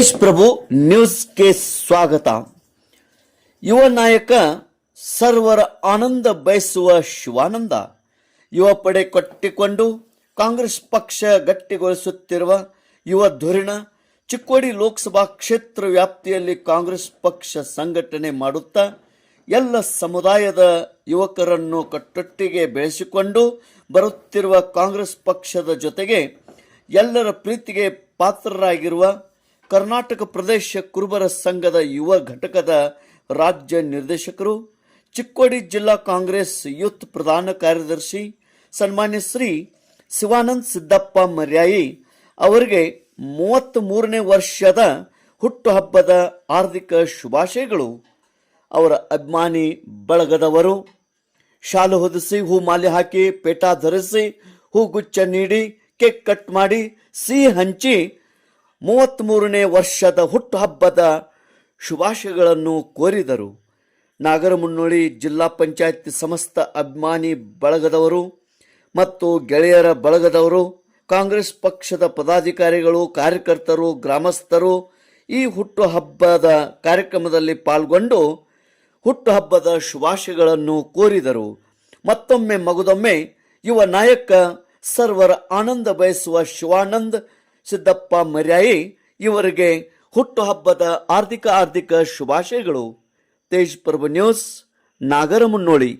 ಪ್ರಭು ನ್ಯೂಸ್ಗೆ ಸ್ವಾಗತ. ಯುವ ನಾಯಕ ಸರ್ವರ ಆನಂದ ಬಯಸುವ ಶಿವಾನಂದ, ಯುವ ಪಡೆ ಕಟ್ಟಿಕೊಂಡು ಕಾಂಗ್ರೆಸ್ ಪಕ್ಷ ಗಟ್ಟಿಗೊಳಿಸುತ್ತಿರುವ ಯುವ ಧುರಿಣ, ಚಿಕ್ಕೋಡಿ ಲೋಕಸಭಾ ಕ್ಷೇತ್ರ ವ್ಯಾಪ್ತಿಯಲ್ಲಿ ಕಾಂಗ್ರೆಸ್ ಪಕ್ಷ ಸಂಘಟನೆ ಮಾಡುತ್ತಾ, ಎಲ್ಲ ಸಮುದಾಯದ ಯುವಕರನ್ನು ಕಟ್ಟೊಟ್ಟಿಗೆ ಬೆಳೆಸಿಕೊಂಡು ಬರುತ್ತಿರುವ ಕಾಂಗ್ರೆಸ್ ಪಕ್ಷದ ಜೊತೆಗೆ ಎಲ್ಲರ ಪ್ರೀತಿಗೆ ಪಾತ್ರರಾಗಿರುವ ಕರ್ನಾಟಕ ಪ್ರದೇಶ ಕುರುಬರ ಸಂಘದ ಯುವ ಘಟಕದ ರಾಜ್ಯ ನಿರ್ದೇಶಕರು, ಚಿಕ್ಕೋಡಿ ಜಿಲ್ಲಾ ಕಾಂಗ್ರೆಸ್ ಯೂತ್ ಪ್ರಧಾನ ಕಾರ್ಯದರ್ಶಿ ಸನ್ಮಾನ್ಯ ಶ್ರೀ ಶಿವಾನಂದ್ ಸಿದ್ದಪ್ಪ ಮರ್ಯಾಯಿ ಅವರಿಗೆ ಮೂವತ್ತ್ ಮೂರನೇ ವರ್ಷದ ಹುಟ್ಟುಹಬ್ಬದ ಹಾರ್ದಿಕ ಶುಭಾಶಯಗಳು. ಅವರ ಅಭಿಮಾನಿ ಬಳಗದವರು, ಶಾಲು ಹೊದಿಸಿ ಹೂ ಮಾಲೆ ಹಾಕಿ ಪೇಟ ಧರಿಸಿ ಹೂಗುಚ್ಚ ನೀಡಿ ಕೇಕ್ ಕಟ್ ಮಾಡಿ ಸಿಹಿ ಹಂಚಿ ಮೂವತ್ತ್ಮೂರನೇ ವರ್ಷದ ಹುಟ್ಟುಹಬ್ಬದ ಶುಭಾಶಯಗಳನ್ನು ಕೋರಿದರು. ನಾಗರಮುನ್ನೋಳಿ ಜಿಲ್ಲಾ ಪಂಚಾಯತ್ ಸಮಸ್ತ ಅಭಿಮಾನಿ ಬಳಗದವರು ಮತ್ತು ಗೆಳೆಯರ ಬಳಗದವರು, ಕಾಂಗ್ರೆಸ್ ಪಕ್ಷದ ಪದಾಧಿಕಾರಿಗಳು, ಕಾರ್ಯಕರ್ತರು, ಗ್ರಾಮಸ್ಥರು ಈ ಹುಟ್ಟುಹಬ್ಬದ ಕಾರ್ಯಕ್ರಮದಲ್ಲಿ ಪಾಲ್ಗೊಂಡು ಹುಟ್ಟುಹಬ್ಬದ ಶುಭಾಶಯಗಳನ್ನು ಕೋರಿದರು. ಮತ್ತೊಮ್ಮೆ ಮಗುದೊಮ್ಮೆ ಯುವ ನಾಯಕ ಸರ್ವರ ಆನಂದ ಬಯಸುವ ಶಿವಾನಂದ್ ಸಿದ್ದಪ್ಪ ಮರ್ಯಾಯಿ ಇವರಿಗೆ ಹುಟ್ಟುಹಬ್ಬದ ಆರ್ಥಿಕ ಆರ್ಥಿಕ ಶುಭಾಶಯಗಳು. ತೇಜ್ ಪ್ರಭು ನ್ಯೂಸ್ ನಾಗರಮುನ್ನೋಳಿ.